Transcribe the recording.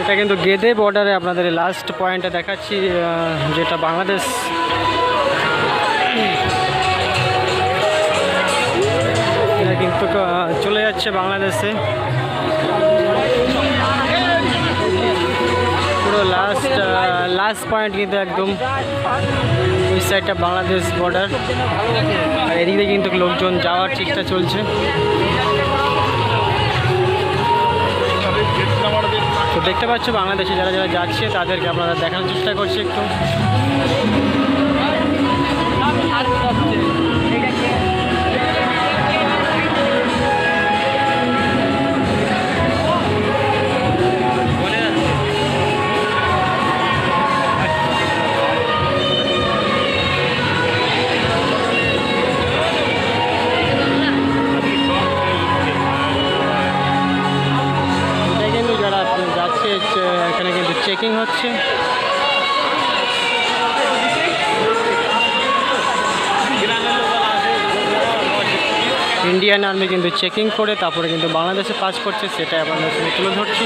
এটা কিন্তু গেদে বর্ডারে আপনাদের লাস্ট পয়েন্টটা দেখাচ্ছি যেটা বাংলাদেশ। কিন্তু চলে যাচ্ছে বাংলাদেশে। পুরো লাস্ট লাস্ট পয়েন্ট কিন্তু একদম ওই সাইডটা বাংলাদেশ বর্ডার এদিকে কিন্তু লোকজন যাওয়ার চেষ্টা চলছে। দেখতে পাচ্ছ বাংলাদেশে যারা যারা যাচ্ছে তাদেরকে আপনারা দেখানোর চেষ্টা করছি একটু। এখানে কিন্তু চেকিং হচ্ছে। ইন্ডিয়ান আর্মি কিন্তু চেকিং করে, তারপরে কিন্তু বাংলাদেশে পাস করছে সেটা আমরা তুলে ধরছি।